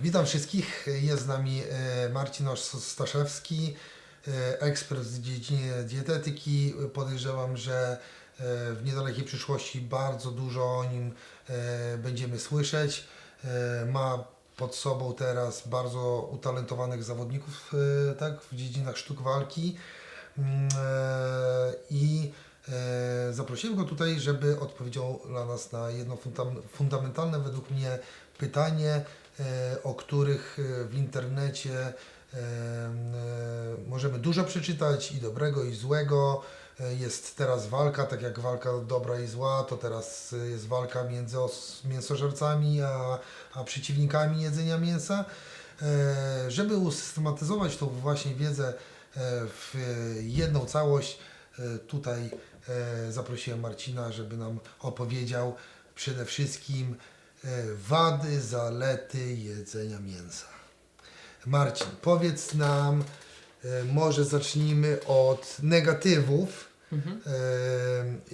Witam wszystkich. Jest z nami e, Marcin Staszewski, e, ekspert w dziedzinie dietetyki. Podejrzewam, że e, w niedalekiej przyszłości bardzo dużo o nim będziemy słyszeć. Ma pod sobą teraz bardzo utalentowanych zawodników tak, w dziedzinach sztuk walki. Mm, I zaprosiłem go tutaj, żeby odpowiedział dla nas na jedno fundam- fundamentalne według mnie pytanie, o których e, w internecie e, e, możemy dużo przeczytać i dobrego i złego. E, Jest teraz walka, tak jak walka dobra i zła, to teraz e, jest walka między mięsożercami a, a przeciwnikami jedzenia mięsa. E, Żeby usystematyzować tą właśnie wiedzę e, w jedną całość, e, tutaj e, zaprosiłem Marcina, żeby nam opowiedział przede wszystkim e, wady, zalety jedzenia mięsa. Marcin, powiedz nam, e, może zacznijmy od negatywów. Mhm. E,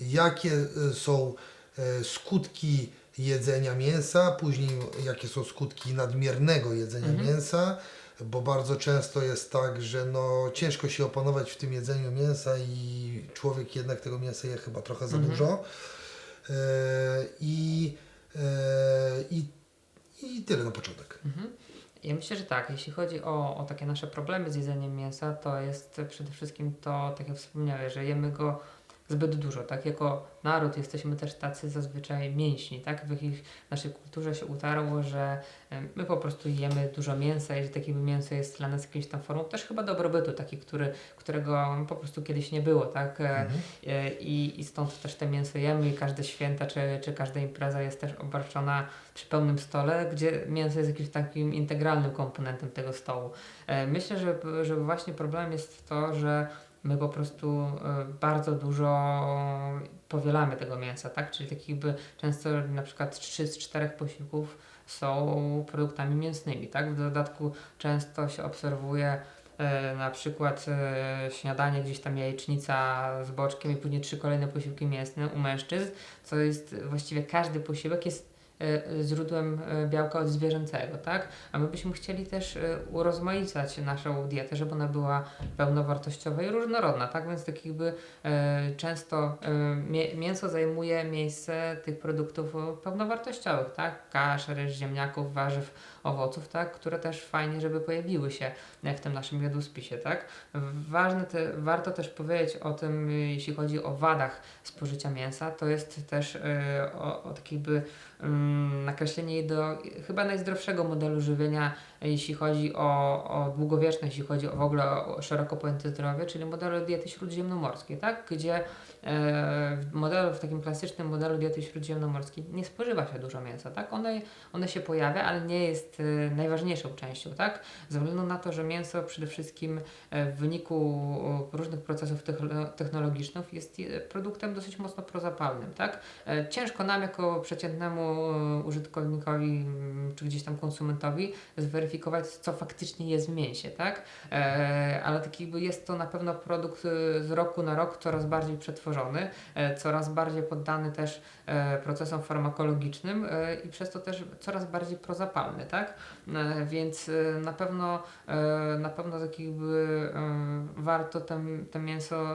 Jakie e, są e, skutki jedzenia mięsa, później jakie są skutki nadmiernego jedzenia Mhm. mięsa, bo bardzo często jest tak, że no, ciężko się opanować w tym jedzeniu mięsa i człowiek jednak tego mięsa je chyba trochę za Mhm. dużo. E, I, e, i, I tyle na początek. Mhm. Ja myślę, że tak. Jeśli chodzi o, o takie nasze problemy z jedzeniem mięsa, to jest przede wszystkim to, tak jak wspomniałeś, że jemy go zbyt dużo, tak? Jako naród jesteśmy też tacy zazwyczaj mięśni, tak? W jakiejś naszej kulturze się utarło, że my po prostu jemy dużo mięsa i że takie mięso jest dla nas jakimś tam formą też chyba dobrobytu, taki, który, którego po prostu kiedyś nie było, tak? E, Mhm. E, I, I stąd też te mięso jemy i każde święta czy, czy każda impreza jest też obarczona przy pełnym stole, gdzie mięso jest jakimś takim integralnym komponentem tego stołu. E, Myślę, że, że właśnie problemem jest to, że my po prostu e, bardzo dużo powielamy tego mięsa, tak? Czyli tak jakby często na przykład 3 z 4 posiłków są produktami mięsnymi, tak? W dodatku często się obserwuje e, na przykład e, śniadanie, gdzieś tam jajecznica z boczkiem i później trzy kolejne posiłki mięsne u mężczyzn, co jest właściwie każdy posiłek jest źródłem e, białka od zwierzęcego, tak? A my byśmy chcieli też e, urozmaicać naszą dietę, żeby ona była pełnowartościowa i różnorodna, tak? Więc tak jakby e, często e, mię, mięso zajmuje miejsce tych produktów e, pełnowartościowych, tak? Kasz, ryż, ziemniaków, warzyw, owoców, tak? Które też fajnie, żeby pojawiły się w tym naszym jadłospisie, tak? Ważne te, warto też powiedzieć o tym, jeśli chodzi o wadach spożycia mięsa, to jest też y, o, o takie jakby ym, nakreślenie do chyba najzdrowszego modelu żywienia, jeśli chodzi o, o długowieczność, jeśli chodzi o w ogóle o szeroko pojęte zdrowie, czyli modelu diety śródziemnomorskiej, tak? Gdzie w modelu, w takim klasycznym modelu diety śródziemnomorskiej nie spożywa się dużo mięsa, tak? One, one się pojawia, ale nie jest e, najważniejszą częścią, tak? Ze względu na to, że mięso przede wszystkim e, w wyniku e, różnych procesów techno- technologicznych jest produktem dosyć mocno prozapalnym, tak? Ciężko nam jako przeciętnemu użytkownikowi mm, czy gdzieś tam konsumentowi zweryfikować, co faktycznie jest w mięsie, tak? Ale tak jakby jest to na pewno produkt z roku na rok coraz bardziej przetworzony, e, coraz bardziej poddany też e, procesom farmakologicznym e, i przez to też coraz bardziej prozapalny, tak? Więc na pewno na pewno tak jakby e, warto tem, te mięso,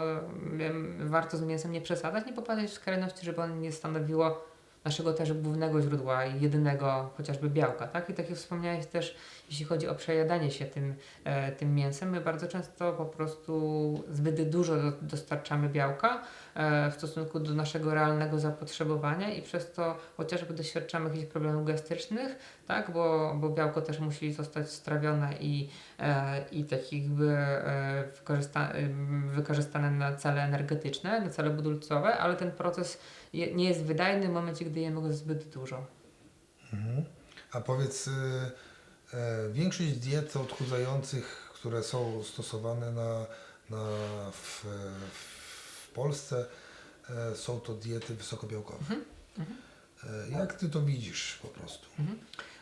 warto z mięsem nie przesadzać, nie popadać w skrajności, żeby ono nie stanowiło naszego też głównego źródła i jedynego chociażby białka, tak? I tak jak wspomniałeś też, jeśli chodzi o przejadanie się tym, e, tym mięsem, my bardzo często po prostu zbyt dużo do, dostarczamy białka e, w stosunku do naszego realnego zapotrzebowania i przez to chociażby doświadczamy jakichś problemów gastrycznych, tak? Bo, bo białko też musi zostać strawione i, e, i tak jakby e, wykorzysta, em, wykorzystane na cele energetyczne, na cele budulcowe, ale ten proces je, nie jest wydajny w momencie, gdy jemy go zbyt dużo. Mhm. A powiedz, y, większość diet odchudzających, które są stosowane na, na, w, w Polsce, e, są to diety wysokobiałkowe. Mhm. Mhm. E, Jak ty to widzisz po prostu?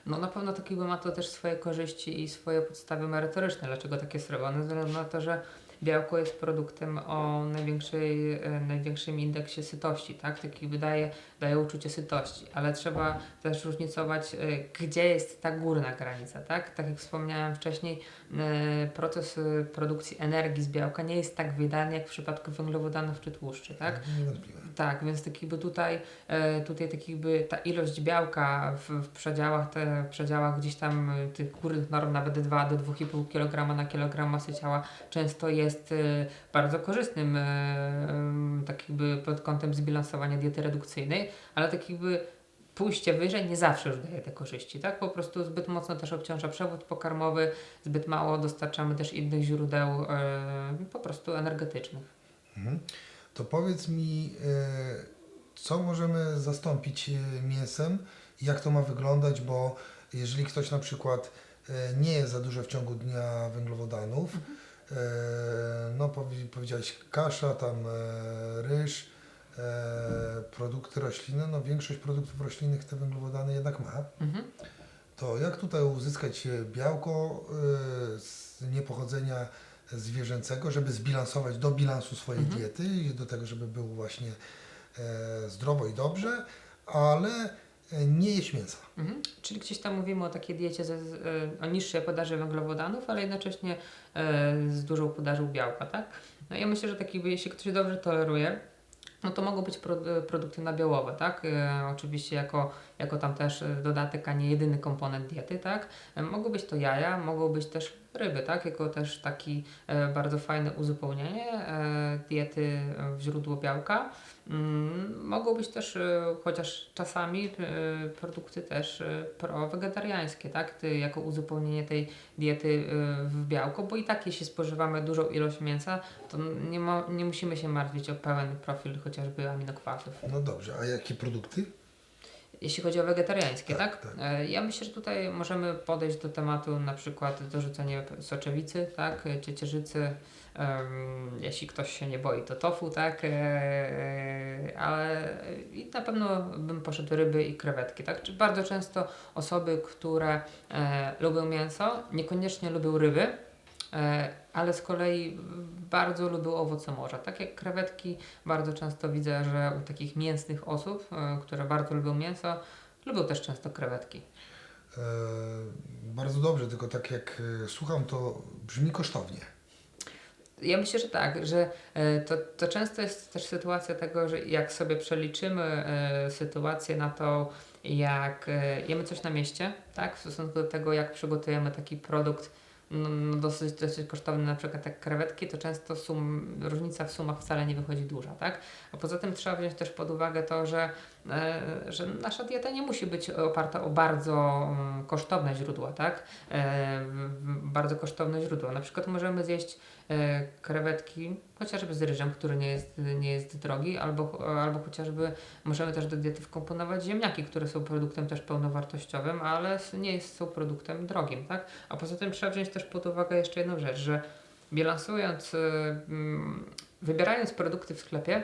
No na pewno takiego ma to też swoje korzyści i swoje podstawy merytoryczne. Dlaczego takie jest robione? Ze względu na to, że białko jest produktem o największej, e, największym indeksie sytości, tak? Taki wydaje, daje uczucie sytości, ale trzeba też różnicować, e, gdzie jest ta górna granica, tak? Tak jak wspomniałem wcześniej, e, proces produkcji energii z białka nie jest tak wydany jak w przypadku węglowodanów czy tłuszczy, tak? Niewątpliwe. Tak, więc tak jakby tutaj, tutaj tak jakby ta ilość białka w, w przedziałach, te, w przedziałach gdzieś tam tych górnych norm, nawet 2 do 2,5 kg na kilogram masy ciała, często jest e, bardzo korzystnym e, em, tak jakby pod kątem zbilansowania diety redukcyjnej, ale tak jakby pójście wyżej nie zawsze już daje te korzyści, tak? Po prostu zbyt mocno też obciąża przewód pokarmowy, zbyt mało dostarczamy też innych źródeł po prostu energetycznych. Mhm. To powiedz mi, co możemy zastąpić mięsem i jak to ma wyglądać, bo jeżeli ktoś na przykład nie je za dużo w ciągu dnia węglowodanów, e, no powi- powiedziałeś kasza, tam e, ryż, e, produkty roślinne, no większość produktów roślinnych te węglowodany jednak ma. Mhm. To jak tutaj uzyskać e, białko e, z niepochodzenia zwierzęcego, żeby zbilansować do bilansu swojej Mhm. diety i do tego, żeby był właśnie e, zdrowo i dobrze, ale e, nie jeść mięsa. Mhm. Czyli gdzieś tam mówimy o takiej diecie ze, e, o niższej podaży węglowodanów, ale jednocześnie e, z dużą podażą białka, tak? No ja myślę, że taki, jeśli ktoś dobrze toleruje, no to mogą być pro, produkty nabiałowe, tak? E, oczywiście jako, jako tam też e, dodatek, a nie jedyny komponent diety, tak? E, mogą być to jaja, mogą być też ryby, tak? Jako też taki e, bardzo fajne uzupełnienie e, diety w źródło białka. Mm, mogą być też, e, chociaż czasami e, produkty też e, pro-wegetariańskie, tak? Jako uzupełnienie tej diety e, w białko, bo i tak jeśli spożywamy dużą ilość mięsa, to nie, ma, nie musimy się martwić o pełen profil chociażby aminokwasów. No dobrze, a jakie produkty? Jeśli chodzi o wegetariańskie, Tak, tak? tak. E, Ja myślę, że tutaj możemy podejść do tematu na przykład dorzucenie soczewicy, tak? Ciecierzycy, em, jeśli ktoś się nie boi, to tofu, tak? E, ale i na pewno bym poszedł ryby i krewetki, tak? Czy bardzo często osoby, które e, lubią mięso, niekoniecznie lubią ryby, e, ale z kolei bardzo lubią owoce morza. Tak jak krewetki, bardzo często widzę, że u takich mięsnych osób, e, które bardzo lubią mięso, lubią też często krewetki. E, bardzo dobrze, tylko tak jak e, słucham, to brzmi kosztownie. Ja myślę, że tak, że e, to, to często jest też sytuacja tego, że jak sobie przeliczymy e, sytuację na to, jak e, jemy coś na mieście, tak, w stosunku do tego, jak przygotujemy taki produkt no, no dosyć, dosyć kosztowny, na przykład jak krewetki, to często sum, różnica w sumach wcale nie wychodzi duża, tak? A poza tym trzeba wziąć też pod uwagę to, że, że nasza dieta nie musi być oparta o bardzo mm, kosztowne źródła, tak? E, bardzo kosztowne źródła. Na przykład możemy zjeść e, krewetki chociażby z ryżem, który nie jest, nie jest drogi, albo, albo chociażby możemy też do diety wkomponować ziemniaki, które są produktem też pełnowartościowym, ale nie jest, są produktem drogim, tak? A poza tym trzeba wziąć też pod uwagę jeszcze jedną rzecz, że bilansując, e, mm, wybierając produkty w sklepie, e,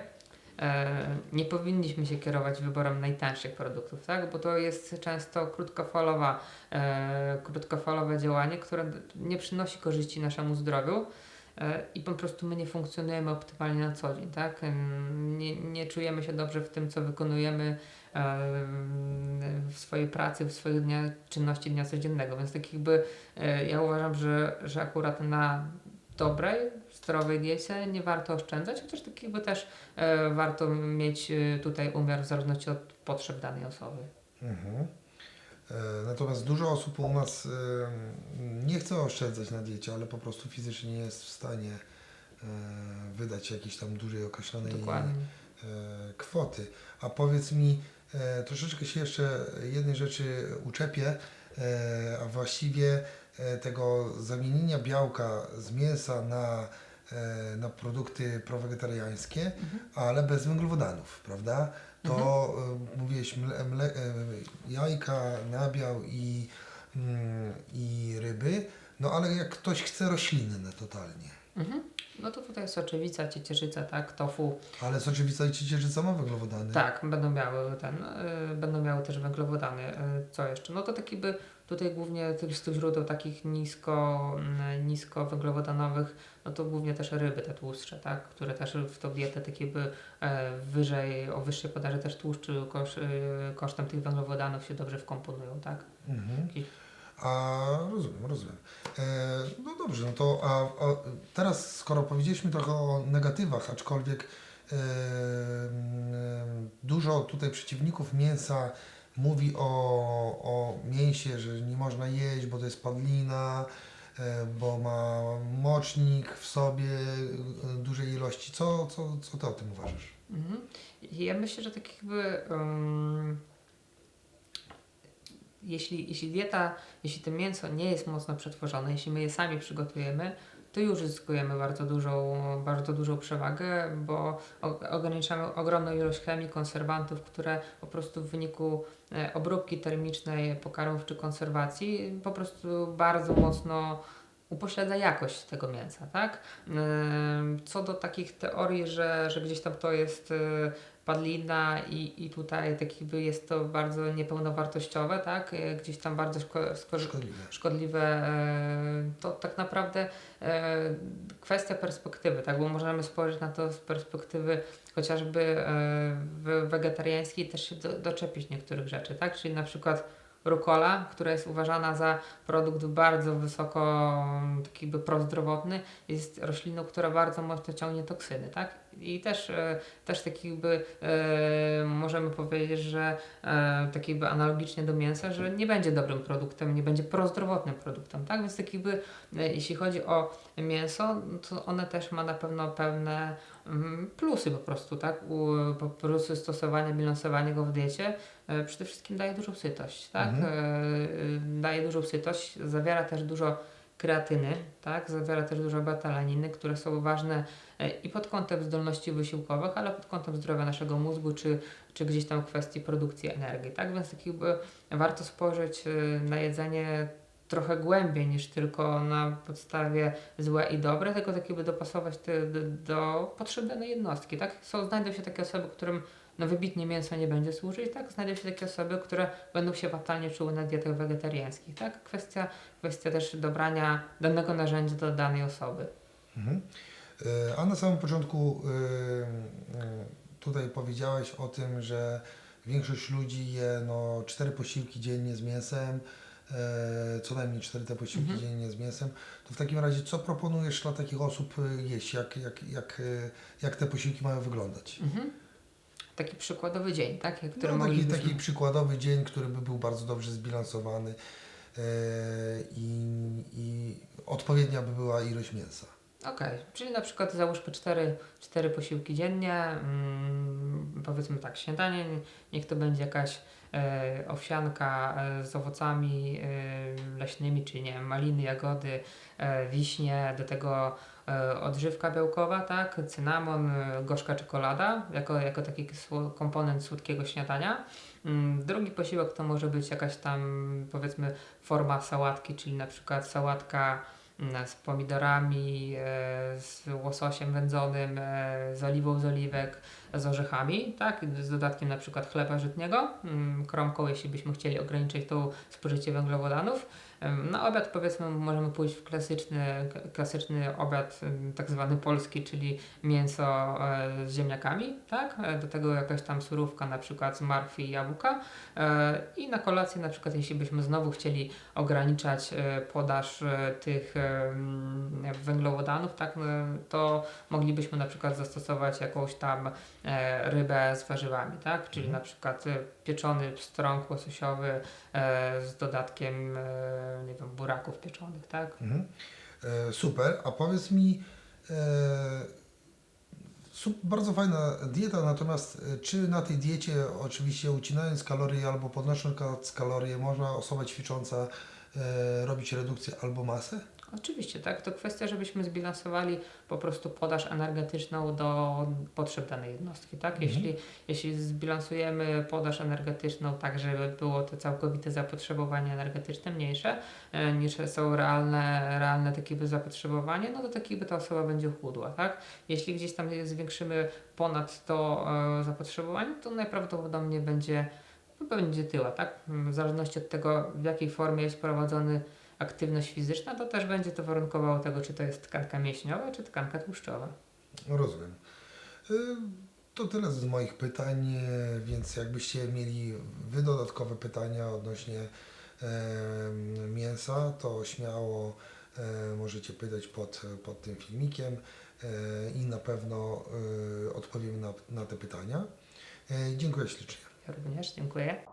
nie powinniśmy się kierować wyborem najtańszych produktów, tak? Bo to jest często krótkofalowa, e, krótkofalowe działanie, które nie przynosi korzyści naszemu zdrowiu. E, I po prostu my nie funkcjonujemy optymalnie na co dzień, tak? Nie, nie czujemy się dobrze w tym, co wykonujemy em, w swojej pracy, w swoich dnia, czynności dnia codziennego. Więc tak jakby e, ja uważam, że, że akurat na dobrej, zdrowej diecie nie warto oszczędzać, chociaż tak jakby też e, warto mieć e, tutaj umiar w zależności od potrzeb danej osoby. Mhm. E, Natomiast dużo osób u nas e, nie chce oszczędzać na diecie, ale po prostu fizycznie nie jest w stanie wydać jakiejś tam dużej określonej Dokładnie. kwoty. A powiedz mi, troszeczkę się jeszcze jednej rzeczy uczepię, a właściwie tego zamienienia białka z mięsa na, e, na produkty prowegetariańskie, ale bez węglowodanów, prawda? To e, mówiłeś mle, mle, e, jajka, nabiał i, mm, i ryby, no ale jak ktoś chce roślinne totalnie, Mhm. No to tutaj soczewica, ciecierzyca, tak, tofu, Ale soczewica i ciecierzyca ma węglowodany. Tak, będą miały ten, y, będą miały też węglowodany. Y, co jeszcze? No to taki by tutaj głównie tych z tych źródeł takich nisko, mm, nisko węglowodanowych, no to głównie też ryby te tłustsze, tak, które też w tą dietę takie by e, wyżej, o wyższej podaży też tłuszczu kosz, y, kosztem tych węglowodanów się dobrze wkomponują, tak? Mhm. A rozumiem, rozumiem. E, no dobrze, no to a, a teraz skoro powiedzieliśmy trochę o negatywach, aczkolwiek e, mm, dużo tutaj przeciwników mięsa mówi o, o mięsie, że nie można jeść, bo to jest padlina, e, bo ma mocznik w sobie e, dużej ilości. Co, co, co ty o tym uważasz? Mhm. Ja myślę, że tak jakby um, jeśli, jeśli dieta, jeśli to mięso nie jest mocno przetworzone, jeśli my je sami przygotujemy, to już zyskujemy bardzo dużą, bardzo dużą przewagę, bo ograniczamy ogromną ilość chemii, konserwantów, które po prostu w wyniku e, obróbki termicznej pokarmów czy konserwacji po prostu bardzo mocno upośledza jakość tego mięsa, tak? Co do takich teorii, że, że gdzieś tam to jest y, padlina i, i tutaj tak jakby jest to bardzo niepełnowartościowe, tak? Y, Gdzieś tam bardzo szko- sko- Szkodliwe. szkodliwe, e, to tak naprawdę kwestia perspektywy, tak? Bo możemy spojrzeć na to z perspektywy chociażby we- wegetariańskiej też się do, doczepić niektórych rzeczy, tak? Czyli na przykład rukola, która jest uważana za produkt bardzo wysoko taki by prozdrowotny, jest rośliną, która bardzo mocno ciągnie toksyny, tak? I też, e, też tak jakby e, możemy powiedzieć, że e, tak jakby analogicznie do mięsa, że nie będzie dobrym produktem, nie będzie prozdrowotnym produktem, tak? Więc tak jakby e, jeśli chodzi o mięso, to one też ma na pewno pewne mm, plusy po prostu, tak? U, po plusy stosowania, bilansowania go w diecie. E, przede wszystkim daje dużą sytość, tak? Mhm. E, daje dużą sytość, zawiera też dużo kreatyny, tak? Zawiera też dużo betalaniny, które są ważne e, i pod kątem zdolności wysiłkowych, ale pod kątem zdrowia naszego mózgu, czy, czy gdzieś tam kwestii produkcji energii, tak? Więc jakby warto spojrzeć e, na jedzenie trochę głębiej niż tylko na podstawie złe i dobre, tylko tak dopasować te do, do potrzeb danej jednostki, tak? Są, znajdą się takie osoby, którym no wybitnie mięso nie będzie służyć, tak? Znajdą się takie osoby, które będą się fatalnie czuły na dietach wegetariańskich, tak? Kwestia, kwestia też dobrania danego narzędzia do danej osoby. Mhm. E, A na samym początku e, e, tutaj powiedziałeś o tym, że większość ludzi je no, cztery posiłki dziennie z mięsem, co najmniej cztery te posiłki Mhm. dziennie z mięsem. To w takim razie co proponujesz dla takich osób jeść? Jak, jak, jak, jak te posiłki mają wyglądać? Mhm. Taki przykładowy dzień, tak? Który No, taki, taki przykładowy dzień, który by był bardzo dobrze zbilansowany e, i, odpowiednia by była ilość mięsa. Okej, czyli na przykład załóżmy cztery, cztery posiłki dziennie, mm, powiedzmy tak, śniadanie, niech to będzie jakaś e, owsianka e, z owocami e, leśnymi, czyli nie wiem, maliny, jagody, e, wiśnie, do tego e, odżywka białkowa, tak, cynamon, e, gorzka czekolada, jako, jako taki komponent słodkiego śniadania. Mm, Drugi posiłek to może być jakaś tam, powiedzmy, forma sałatki, czyli na przykład sałatka z pomidorami, e, z łososiem wędzonym, e, z oliwą z oliwek, z orzechami, tak, z dodatkiem na przykład chleba żytniego, mm, kromką, jeśli byśmy chcieli ograniczyć to spożycie węglowodanów. Na obiad powiedzmy możemy pójść w klasyczny, klasyczny obiad tak zwany polski, czyli mięso e, z ziemniakami, tak? E, Do tego jakaś tam surówka na przykład z marchwi i jabłka. E, I na kolację na przykład jeśli byśmy znowu chcieli ograniczać podaż tych węglowodanów, tak? To moglibyśmy na przykład zastosować jakąś tam rybę z warzywami, tak? Czyli Mhm. na przykład pieczony pstrąg łososiowy z dodatkiem, nie wiem, buraków pieczonych, tak? Mhm. E, super, a powiedz mi, e, bardzo fajna dieta, natomiast e, czy na tej diecie, oczywiście ucinając kalorie albo podnosząc kalorie, można osoba ćwicząca e, robić redukcję albo masę? Oczywiście, tak. To kwestia, żebyśmy zbilansowali po prostu podaż energetyczną do potrzeb danej jednostki, tak? Mhm. Jeśli, jeśli zbilansujemy podaż energetyczną tak, żeby było to całkowite zapotrzebowanie energetyczne mniejsze e, niż są realne, realne takie zapotrzebowanie, no to takiej by ta osoba będzie chudła, tak? Jeśli gdzieś tam zwiększymy ponad to e, zapotrzebowanie, to najprawdopodobniej będzie, będzie tyła, tak? W zależności od tego, w jakiej formie jest prowadzony aktywność fizyczna, to też będzie to warunkowało tego, czy to jest tkanka mięśniowa, czy tkanka tłuszczowa. Rozumiem. Y, To tyle z moich pytań, więc jakbyście mieli wy dodatkowe pytania odnośnie mięsa, to śmiało możecie pytać pod, pod tym filmikiem e, i na pewno e, odpowiemy na, na te pytania. E, Dziękuję ślicznie. Ja również dziękuję.